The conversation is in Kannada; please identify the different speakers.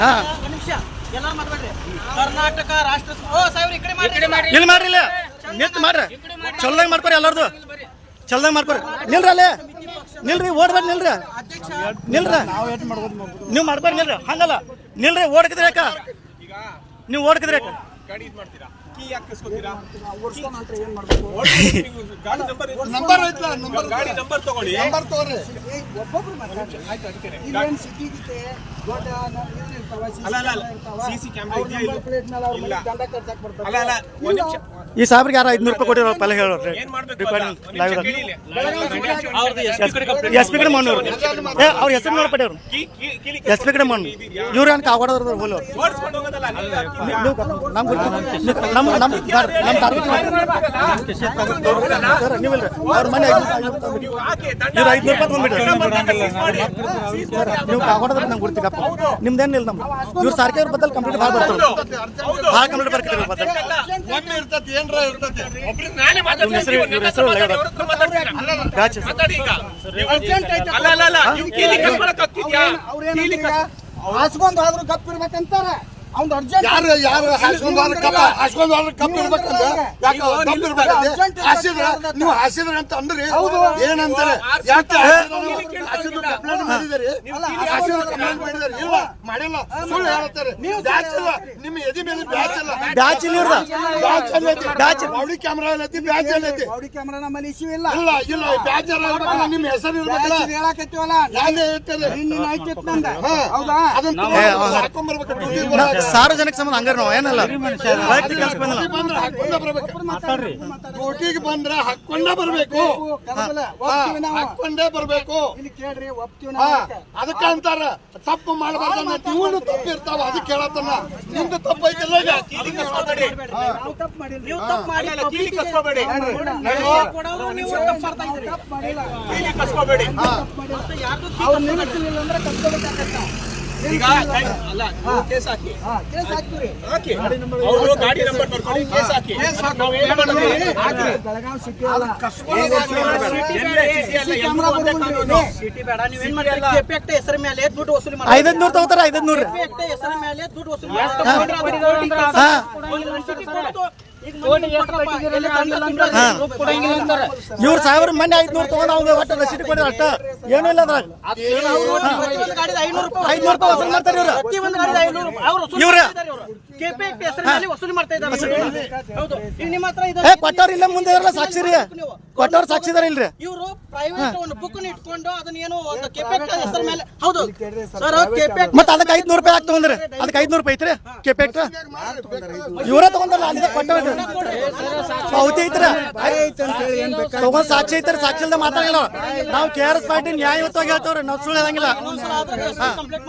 Speaker 1: ಹಾ.
Speaker 2: ಒಂದ್ ನಿಮಿಷ. ಎಲ್ಲಾರು ಮಾತಾಡ್ರಿ. ಕರ್ನಾಟಕ ರಾಷ್ಟ್ರ ಓ ಸಾಹೇಬ್ರ ಈ ಕಡೆ ಮಾಡಿ
Speaker 1: ಇಲ್ಲಿ ಮಾಡ್ರಿ ಇಲ್ಲ. ನಿಂತು ಮಾಡ್ರಿ. ಚಲ್ದಂಗ್ ಮಾಡ್ಕೊರಿ ಎಲ್ಲಾರ್ದು. ಚಲ್ದಂಗ್ ಮಾಡ್ಕೊರಿ. ನಿಲ್ರಿ ಅಲ್ಲೇ. ನಿಲ್ರಿ ಓಡ್ಬೇಡಿ ನಿಲ್ರಿ. ನಿಲ್ರಿ. ನೀವು ಮಾಡ್ಕೊರಿ ನಿಲ್ರಿ. ಹಂಗಲ್ಲ. ನಿಲ್ರಿ ಓಡ್ಕಿದ್ರಿ ಯಾಕ? ನೀವು ಓಡ್ಕಿದ್ರಿ ಯಾಕ?
Speaker 3: ಗಾಡಿ ನಂಬರ್ ಮಾಡ್ತೀರಾ? ಕೀ ಯಾಕೆ ಕಸ್ಕೊತೀರಾ?
Speaker 4: ನಂಬರ್ ಐತ್ಲ ನಂಬರ್
Speaker 3: ಗಾಡಿ ನಂಬರ್ ತಗೊಳ್ಳಿ
Speaker 4: ನಂಬರ್ ತಗೋರಿ
Speaker 3: ಅಲ್ಲ ಅಲ್ಲ ಅಲ್ಲ. ಸಿಸಿ ಕ್ಯಾಮ್ರಾ ಇದೆಯಾ ಇಲ್ಲ. ಇಲ್ಲ ಅಲ್ಲ ಅಲ್ಲ ಒಂದ್ ನಿಮಿಷ.
Speaker 1: ಈ ಸಾಬ್ರಿಗೆ ಯಾರು ಐದ್ನೂರು ರೂಪಾಯಿ ಕೊಟ್ಟಿರೋ ಪಲ್ಲ ಹೇಳೋರು. ಎಸ್ ಪಿ ಕಡೆ ಮಣ್ಣೂರು ಏ ಅವ್ರ ಹೆಸರು ಎಸ್ ಪಿ ಕಡೆ ಮಣ್ಣು. ಇವ್ರು ಏನ್ ಕಾಗೋಡೋದ್ರ ಹೋಲು
Speaker 3: ಓಡಿಸ್ಕೊಂಡು ಹೋಗೋದಲ್ಲ ಅಲ್ಲಿ.
Speaker 1: ನಮ್ ನಮ್ಮ ನಮ್ಮ ನಮ್ಮ ಟಾರ್ಗೆಟ್ ನೀವಿಲ್ರಿ. ಅವ್ರ ಮನೆ ಐದ್ನೂರು ರೂಪಾಯಿ ನೀವು ಕಾಗೋಡದ್ರೆ ನಂಗೆ ಗುರ್ತಿಗಪ್ಪ ನಿಮ್ದೇನಿಲ್ಲ ನಮ್ಮ ಇವ್ರು ಸಾರ್ಕೆ ಬದಲು ಕಂಪ್ಲೀಟ್ ಭಾಳ ಬರ್ತಾರೆ ಭಾಳ ಕಂಪ್ಲೀಟ್ ಬರ್ತಾರೆ ಬದಲ್.
Speaker 4: ಬದಲು ಇರ್ತತಿ ಏನ್ರ ಇರ್ತತಿ.
Speaker 3: ಒಬ್ರು ನಾನೇ ಮಾತಾಡ್ತೀನಿ.
Speaker 1: ಹೆಸರು-
Speaker 3: ನೀವು ನನ್ನ
Speaker 1: ಹೆಸರು
Speaker 3: ಹತ್ರ ಮಾತಾಡಿ, ಅವ್ರ ಹತ್ರ ಮಾತಾಡ್ತೀರಾ?
Speaker 1: ಗಾಚ
Speaker 3: ಮಾತಾಡಿ ಈಗ. ಅಲ್ಲ ಅಲ್ಲ ಅಲ್ಲ. ನೀವು ಕೀಲಿ ಕಸ್ಕೊಳಕ್ ಆಗ್ತಿದ್ಯಾ ಕೀಲಿ ಕಸ್
Speaker 5: ಹಾಸ್ಕೊಂಡ್ ಆದ್ರೂ ಗಪ್ ಇರ್ಬೇಕಂತಾರ. ಅವ್ನ್ ಅರ್ಜೆಂಟ್
Speaker 4: ಯಾರು ಯಾರು ಹಾಸ್ಕೊಂಡ್ ಹೋದ್ರ ಕಪ್ಪ ಹಾಸ್ಕೊಂಡ್ ಹೋದ್ರ ಕಪ್ಪ ಇರ್ಬೇಕಂದ್ರೆ ಯಾಕೆ ಕಪ್ಪ ಇರ್ಬೇಕಂದ್ರೆ ಹಾಸಿದ್ರ ನೀವು ಹಾಸಿದ್ರ ಅಂತ ಅಂದ್ರಿ? ಏನಂತಾರೆ? ಯಾಕೆ ಹಾಸಿದ್ರು ಕಂಪ್ಲೇಂಟ್ ಮಾಡಿದಿರಿ ಹಾಸಿದ್ರು ಕಂಪ್ಲೇಂಟ್ ಮಾಡಿದಿರಿ ಇಲ್ಲ ಮಾಡಿಲ್ಲ. ಸುಳ್ಳು ಹೇಳ್ತಾರೆ ಬ್ಯಾಚ್ ಇಲ್ಲ ನಿಮ್ಮ ಎದಿ ಮೇಲೆ ಬ್ಯಾಚ್ ಇಲ್ಲ
Speaker 1: ಬ್ಯಾಚ್ ಇಲ್ಲಿ
Speaker 4: ಬ್ಯಾಚ್ ಅಲ್ಲಿ ಐತಿ.
Speaker 1: ಬ್ಯಾಚ್
Speaker 4: ಬಾಡಿ ಕ್ಯಾಮ್ರಾ ಐತಿ ಬ್ಯಾಚ್ ಅಲ್ಲಿ ಐತಿ.
Speaker 5: ಬಾಡಿ ಕ್ಯಾಮ್ರಾ ನಮ್ಮಲ್ಲಿ ಇಶ್ಯೂ ಇಲ್ಲ.
Speaker 4: ಇಲ್ಲ ಇಲ್ಲ. ಬ್ಯಾಚ್ ಇರ್ಬೇಕಲ್ಲ ನಿಮ್ಮ ಹೆಸರು ಇರ್ಬೇಕಲ್ಲ.
Speaker 5: ಹೇಳಕತ್ತೀವಲ್ಲ.
Speaker 4: ಯಾಕೆ ಹೇಳ್ತಾರೆ
Speaker 5: ನಿನ್ನ ನಂದ. ಹೌದಾ?
Speaker 4: ಅದನ್ನ ಡ್ಯೂಟಿಗೆ ಬರೋದು.
Speaker 1: ಸಾರ್ವಜನಿಕ ಸಂಬಂಧ ಹಂಗಾರ ನಾವು ಏನಲ್ಲ. ವೈಯಕ್ತಿಕ ಕೆಲಸ ಬಂದಿಲ್ಲ
Speaker 4: ಡ್ಯೂಟಿಗೆ ಬಂದ್ರೆ ಹಾಕೊಂಡ ಬರ್ಬೇಕು. ಬಂದ್ರೆ ಹಾಕೊಂಡ ಬರ್ಬೇಕು. ಹಾಕೊಂಡೇ ಬರ್ಬೇಕು.
Speaker 5: ಇಲ್ಲಿ ಕೇಳ್ರಿ
Speaker 4: ಅದಕ್ಕ. ಅಂತಾರ. ತಪ್ಪು ಮಾಡಬಾರ್ದನ್ನ ಇವನು ತಪ್ಪು ಇರ್ತಾವ ಅದಕ್ಕೆ ಹೇಳತ್ತನ. ನಿಂದು ತಪ್ಪು ಐತಿಲ್ಲ
Speaker 3: ಕಸ್ಕೋಬೇಡಿ.
Speaker 5: ಅವ್ರು ನಿಲ್ಲಿಸಲಿಲ್ಲ ಅಂದ್ರೆ
Speaker 3: ಈಗ ಅಲ್ಲ ನೀವು ಕೇಸ್ ಹಾಕಿ.
Speaker 5: ಕೇಸ್ ಹಾಕ್ತೀರಿ.
Speaker 3: ಹಾಕಿ. ಅವರು ಗಾಡಿ ನಂಬರ್ ಬರ್ಕೊಳ್ಳಿ ಕೇಸ್ ಹಾಕಿ. ನಾವು ಏನು ಮಾಡ್ತೀವಿ? ಹಾಕಿ.
Speaker 5: ಬೆಳಗಾವಿ ಸಿಟಿ ಅಲ್ಲ.
Speaker 3: ಸಿಟಿ ಬೇಡ ಅಲ್ಲ,
Speaker 2: ಏನು ನೀವೇನ್ ಮಾಡ್ತೀರಿ? ಕೆಪೆಕ್ಟ ಹೆಸರ ಮೇಲೆ ದುಡ್ಡು ವಸೂಲಿ ಮಾಡಿ
Speaker 1: ಐದೈದು ತಗೋತಾರ ಐದೈದು ನೂರು
Speaker 2: ಕೆಪೆಕ್ಟ ಹೆಸರ ಮೇಲೆ ದುಡ್ಡು ವಸೂಲಿ
Speaker 1: ಹಾ. ಇವ್ರು ಸಾವಿರ ಮನೆ ಐದ್ನೂರು ತಗೊಂಡ್ ಅವ್ಗೆ ಒಟ್ಟು ರಸೀದಿ ಕೊಡಿ ಅಷ್ಟ. ಏನಿಲ್ಲ ಇಲ್ಲ ಅದ್ರಾಗ. ಐದ್ನೂರು ರೂಪಾಯಿ ವಸೂಲ್ ಮಾಡ್ತಾರೆ ಇವ್ರ.
Speaker 2: ಇವ್ರ. ವಸೂಲಿ
Speaker 1: ಇವ್ರೇ?
Speaker 2: ಮಾಡ್ತಾ ಇದ್ದಾರೆ.
Speaker 1: ಏ ಇಲ್ಲ ಮುಂದೆ ಇರಲ್ಲ ಸಾಕ್ಷಿ ಕೊಟ್ಟವ್ರು ಸಾಕ್ಷಿದಾರ ಇಲ್ರಿ.
Speaker 2: ಇವರು ಪ್ರೈವೇಟ್ ಒಂದು ಬುಕ್ ಇಟ್ಕೊಂಡು ಅದನ್ನ ಏನೋ ಒಂದು ಕೆಪೆಕ್ಟ ಹೆಸರ ಮೇಲೆ ಹೌದು. ಸರ್ ಕೆಪೆಕ್ಟ
Speaker 1: ಮತ್ತೆ ಅದಕ್ಕೆ ಐದ್ನೂರು ರೂಪಾಯಿ ತಗೊಂಡ್ರಿ? ಅದಕ್ಕೆ ಐದ್ನೂರು ರೂಪಾಯಿ ಐತ್ರಿ? ಕೆಪೆಕ್ಟ್ ಇವರೇ ತಗೊಂಡಲ್ಲ ಅಲ್ಲಿ ಕೊಟ್ಟವ್ರಿ ಪಾವತಿ ಐತ್ರ ತಗೊಂಡ್ ಸಾಕ್ಷಿ ಐತ್ರಿ ಸಾಕ್ಷಿ ಇಲ್ದ ಮಾತಾಡಿಲ್ಲ ನಾವು ಕೆ ಆರ್ ಎಸ್ ಪಾರ್ಟಿ ನ್ಯಾಯಯುತವಾಗಿ ಹೇಳ್ತವ್ರಿ ನಾವು ಸುಳ್ಳು ಹೇಳಂಗಿಲ್ಲ
Speaker 2: ಕಂಪ್ಲೇಂಟ್